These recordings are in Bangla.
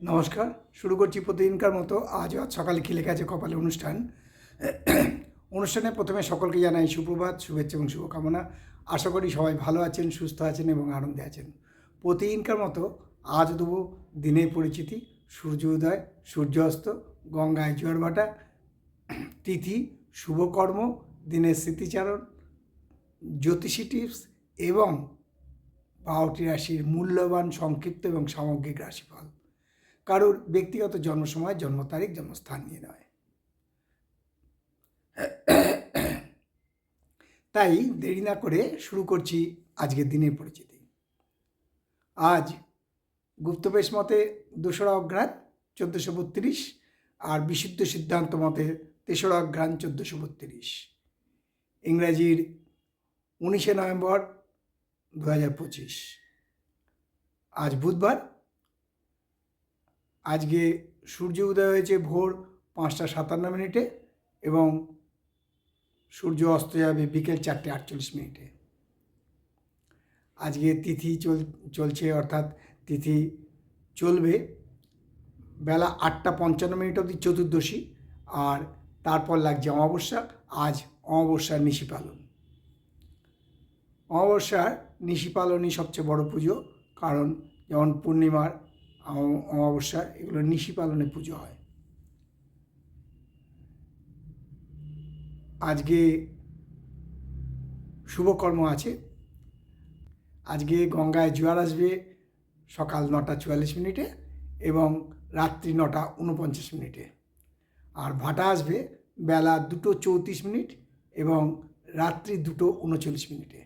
নমস্কার, শুরু করছি প্রতিদিনকার মতো আজ আজ সকালে খেলে গেছে কপালে অনুষ্ঠান। অনুষ্ঠানে প্রথমে সকলকে জানাই সুপ্রভাত, শুভেচ্ছা এবং শুভকামনা। আশা করি সবাই ভালো আছেন, সুস্থ আছেন এবং আনন্দে আছেন। প্রতিদিনকার মতো আজ দেবো দিনের পরিচিতি, সূর্য উদয়, সূর্যাস্ত গঙ্গায় জোয়ার ভাটা, তিথি, শুভকর্ম, দিনের স্মৃতিচারণ, জ্যোতিষী টিপস এবং বারোটি রাশির মূল্যবান সংক্ষিপ্ত এবং সামগ্রিক রাশিফল। কারোর ব্যক্তিগত জন্ম সময় জন্ম তারিখ জন্মস্থান নিয়ে নয়। তাই দেরি না করে শুরু করছি আজকের দিনের পরিচিতি। আজ গুপ্তবেশ মতে দোসরা অঘ্রাণ চোদ্দোশো বত্রিশ আর বিশুদ্ধ সিদ্ধান্ত মতে তেসরা অঘ্রাণ চোদ্দোশো বত্রিশ। ইংরাজির উনিশে নভেম্বর দু হাজার পঁচিশ। আজ বুধবার আজকে সূর্য উদয় হয়েছে ভোর পাঁচটা সাতান্ন মিনিটে এবং সূর্য অস্ত যাবে বিকেল চারটে আটচল্লিশ মিনিটে। আজকে তিথি চল, চলছে অর্থাৎ তিথি চলবে বেলা আটটা পঞ্চান্ন মিনিট অবধি চতুর্দশী আর তারপর লাগছে অমাবস্যা, আজ অমাবস্যার নিশি পালন। অমাবস্যার নিশি পালনই সবচেয়ে বড় পুজো, কারণ যেমন পূর্ণিমার অমাবস্যা এগুলো নিশি পালনে পুজো হয়। আজকে শুভকর্ম আছে। আজকে গঙ্গায় জোয়ার আসবে সকাল নটা চুয়াল্লিশ মিনিটে এবং রাত্রি নটা উনপঞ্চাশ মিনিটে। আর ভাটা আসবে বেলা দুটো চৌত্রিশ মিনিট এবং রাত্রি দুটো উনচল্লিশ মিনিটে।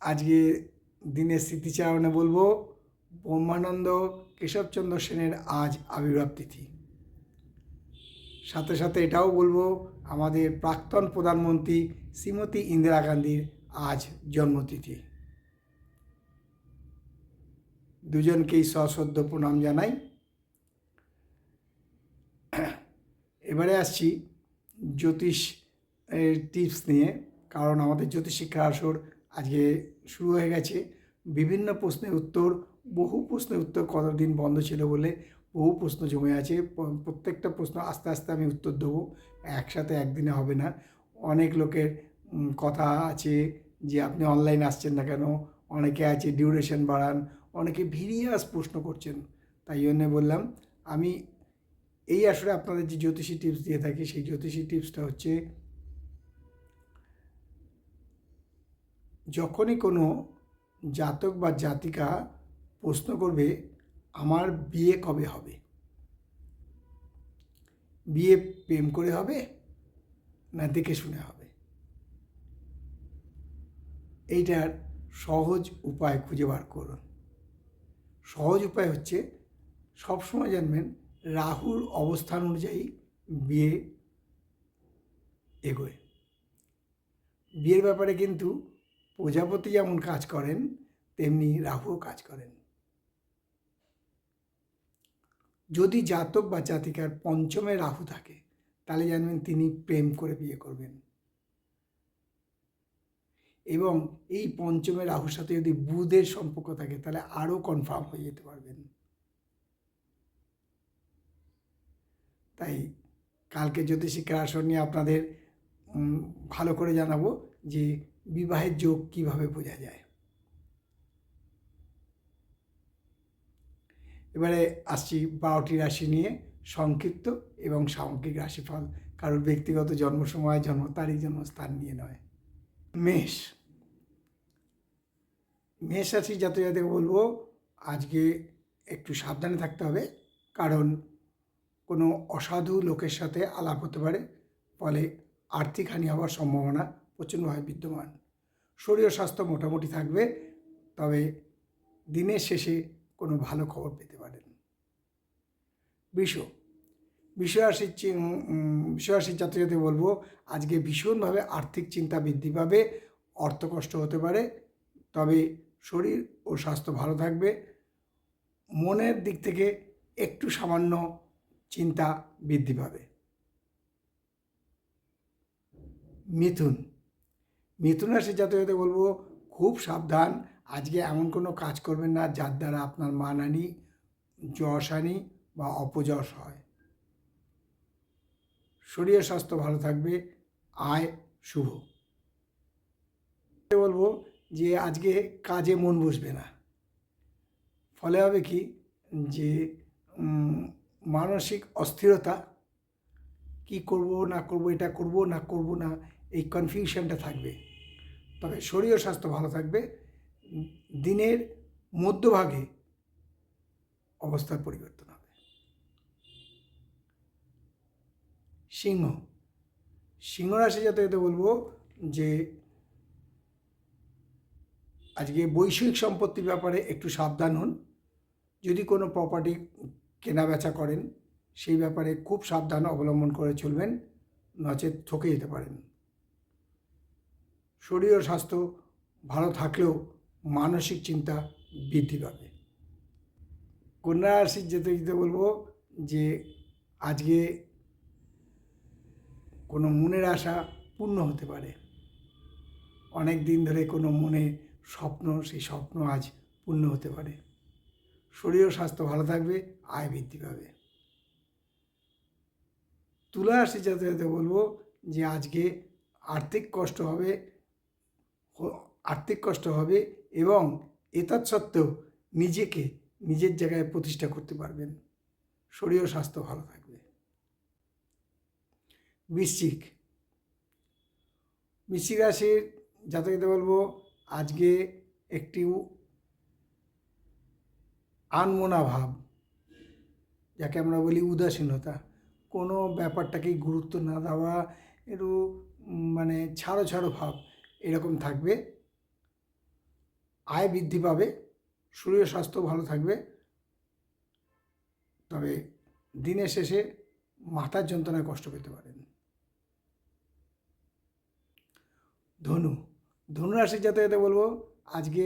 আজকে দিনের স্মৃতিচারণে বলব ব্রহ্মানন্দ কেশবচন্দ্র সেনের আজ আবির্ভাব তিথি। সাথে সাথে এটাও বলব, আমাদের প্রাক্তন প্রধানমন্ত্রী শ্রীমতী ইন্দিরা গান্ধীর আজ জন্মতিথি। দুজনকেই সশ্রদ্ধ প্রণাম জানাই। এবারে আসছি জ্যোতিষ টিপস নিয়ে, কারণ আমাদের জ্যোতিষ শিক্ষা আসর আজকে শুরু হয়ে গেছে। বিভিন্ন প্রশ্নের উত্তর বহু প্রশ্নের উত্তর কতদিন বন্ধ ছিল বলে বহু প্রশ্ন জমে আছে। প্রত্যেকটা প্রশ্ন আস্তে আস্তে আমি উত্তর দেবো। একসাথে একদিনে হবে না। অনেক লোকের কথা আছে যে আপনি অনলাইন আসছেন না কেন? অনেকে আছে ডিউরেশন বাড়ান, অনেকে ভিরিয়াস প্রশ্ন করছেন। তাই জন্যে বললাম, আমি এই আসলে আপনাদের যে জ্যোতিষী টিপস দিয়ে থাকি, সেই জ্যোতিষী টিপসটা হচ্ছে যখনই কোনো জাতক বা জাতিকা প্রশ্ন করবে, আমার বিয়ে কবে হবে? বিয়ে প্রেম করে হবে না দেখে শুনে হবে? এইটার সহজ উপায় খুঁজে বার করুন। সহজ উপায় হচ্ছে, সবসময় জানবেন রাহুর অবস্থান অনুযায়ী বিয়ে এগোয়। বিয়ের ব্যাপারে কিন্তু প্রজাপতি যেমন কাজ করেন, তেমনি রাহুও কাজ করেন। যদি জাতক বা জাতিকার পঞ্চমে রাহু থাকে, তাহলে জানবেন তিনি প্রেম করে বিয়ে করবেন। এবং এই পঞ্চমে রাহুর সাথে যদি বুধের সম্পর্ক থাকে, তাহলে আরও কনফার্ম হয়ে যেতে পারবেন। তাই কালকে জ্যোতিষিক্ষার আসর নিয়ে আপনাদের ভালো করে জানাব যে বিবাহের যোগ কীভাবে বোঝা যায়। এবারে আসছি বারোটি রাশি নিয়ে, সংক্ষিপ্ত এবং সামগ্রিক রাশিফল। কারোর ব্যক্তিগত জন্ম সময় জন্ম তারিখ, জন্মস্থান নিয়ে নয়। মেষ। মেষ রাশি যাতে যাতে বলব, আজকে একটু সাবধানে থাকতে হবে। কারণ কোনো অসাধু লোকের সাথে আলাপ হতে পারে। ফলে আর্থিক হানি হওয়ার সম্ভাবনা প্রচণ্ডভাবে বিদ্যমান। শরীর স্বাস্থ্য মোটামুটি থাকবে। তবে দিনের শেষে কোনো ভালো খবর পেতে পারেন। বিষ বিষয়াসীর বিষয়াসীর যাত্রীদের বলব, আজকে ভীষণভাবে আর্থিক চিন্তা বৃদ্ধি পাবে, অর্থকষ্ট হতে পারে, তবে শরীর ও স্বাস্থ্য ভালো থাকবে। মনের দিক থেকে একটু সামান্য চিন্তা বৃদ্ধি পাবে। মিথুন মিথুন রাশির জাতকদের বলব, খুব সাবধান আজকে এমন কোনো কাজ করবেন না যার দ্বারা আপনার মানহানি যশহানি বা অপযশ হয়। শরীর স্বাস্থ্য ভালো থাকবে। আয় শুভ। বলব যে আজকে কাজে মন বসবে না। ফলে হবে কি যে মানসিক অস্থিরতা, কি করব, না করব, এটা করব, না করব, না, এই কনফিউশনটা থাকবে। তবে শরীর স্বাস্থ্য ভালো থাকবে। দিনের মধ্যভাগে অবস্থার পরিবর্তন হবে। সিংহ। সিংহ রাশি যাতে এতে বলব যে, আজকে বৈষয়িক সম্পত্তির ব্যাপারে একটু সাবধান হন। যদি কোনো প্রপার্টি কেনা বেচা করেন, সেই ব্যাপারে খুব সাবধান অবলম্বন করে চলবেন, নচেত ঠকে যেতে পারেন। শরীর ও স্বাস্থ্য ভালো থাকলেও মানসিক চিন্তা বৃদ্ধি পাবে। কন্যা রাশির যেতে যেতে বলব যে, আজকে কোনো মনের আশা পূর্ণ হতে পারে। অনেক দিন ধরে কোনো মনে স্বপ্ন, সেই স্বপ্ন আজ পূর্ণ হতে পারে। শরীর ও স্বাস্থ্য ভালো থাকবে, আয় বৃদ্ধি পাবে। তুলা রাশি যাতে যাতে বলব যে, আজকে আর্থিক কষ্ট হবে আর্থিক কষ্ট হবে এবং এতৎ সত্ত্বেও নিজেকে নিজের জায়গায় প্রতিষ্ঠা করতে পারবেন। শরীর স্বাস্থ্য ভালো থাকবে। বৃশ্চিক। বৃশ্চিক রাশির জাতকদের বলব, আজকে একটি আনমোনা ভাব, যাকে আমরা বলি উদাসীনতা। কোনো ব্যাপারটাকেই গুরুত্ব না দেওয়া, একটু মানে ছাড়ো ছাড়ো ভাব এরকম থাকবে। আয় বৃদ্ধি পাবে, শরীর স্বাস্থ্য ভালো থাকবে। তবে দিনের শেষে মাথার যন্ত্রণায় কষ্ট পেতে পারেন। ধনু ধনু রাশির যাতে যাতে বলব, আজকে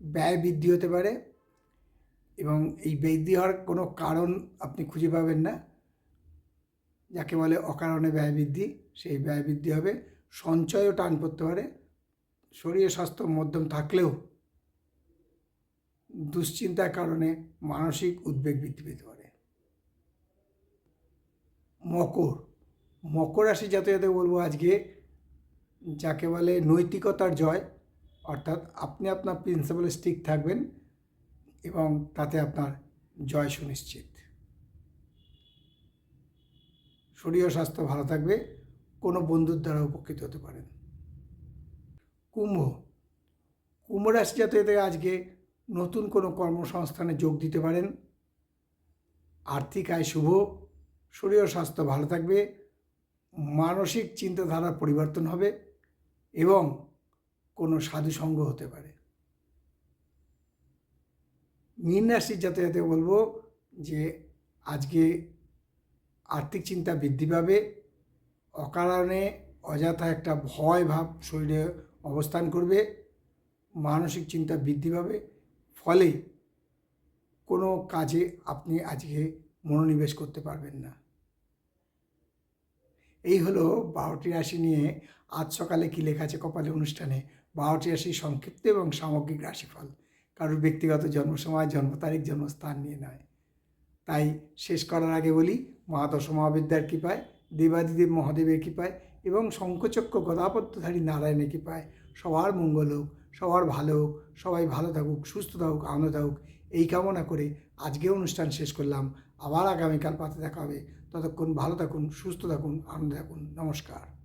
ব্যয় বৃদ্ধি হতে পারে এবং এই বৃদ্ধি হওয়ার কোনো কারণ আপনি খুঁজে পাবেন না। যাকে বলে অকারণে ব্যয় বৃদ্ধি, সেই ব্যয় বৃদ্ধি হবে। সঞ্চয়ও টান পড়তে পারে। শরীর স্বাস্থ্য মধ্যম থাকলেও দুশ্চিন্তার কারণে মানসিক উদ্বেগ বৃদ্ধি পেতে পারে। মকর। মকর রাশি যাতে যাতে বলব আজকে যাকে বলে নৈতিকতার জয়, অর্থাৎ আপনি আপনার প্রিন্সিপালে স্টিক থাকবেন এবং তাতে আপনার জয় সুনিশ্চিত। শরীর স্বাস্থ্য ভালো থাকবে, কোনো বন্ধুর দ্বারা উপকৃত হতে পারেন। কুম্ভ। কুম্ভ রাশি জাতকদের আজকে নতুন কোনো কর্মসংস্থানে যোগ দিতে পারেন। আর্থিক আয় শুভ, শরীর স্বাস্থ্য ভালো থাকবে, মানসিক চিন্তাধারার পরিবর্তন হবে এবং কোনো সাধু সঙ্গ হতে পারে। মীন রাশির যাতে যাতে বলব যে আজকে আর্থিক চিন্তা বৃদ্ধি পাবে, অকারণে অযথা একটা ভয় ভাব শরীরে অবস্থান করবে, মানসিক চিন্তা বৃদ্ধি পাবে ফলে কোনো কাজে আপনি আজকে মনোনিবেশ করতে পারবেন না। এই হলো বারোটি রাশি নিয়ে আজ সকালে কী লেখা আছে কপালে অনুষ্ঠানে? বারোটি রাশি সংক্ষিপ্ত এবং সামগ্রিক রাশিফল। কারোর ব্যক্তিগত জন্ম সময় জন্ম তারিখ, জন্মস্থান নিয়ে নয়। তাই শেষ করার আগে বলি মা দশমহাবিদ্যার কৃপায়, দেবাদিদেব মহাদেবের কৃপায় এবং শঙ্খচক্র গদাপত্যধারী নারায়ণের কৃপায় সবার মঙ্গল হোক। সবার ভালো হোক, সবাই ভালো থাকুক, সুস্থ থাকুক, আনন্দ থাকুক। এই কামনা করে আজকে অনুষ্ঠান শেষ করলাম। আবার আগামীকাল পাতে দেখা হবে। ততক্ষণ ভালো থাকুন, সুস্থ থাকুন, আনন্দ থাকুন। নমস্কার।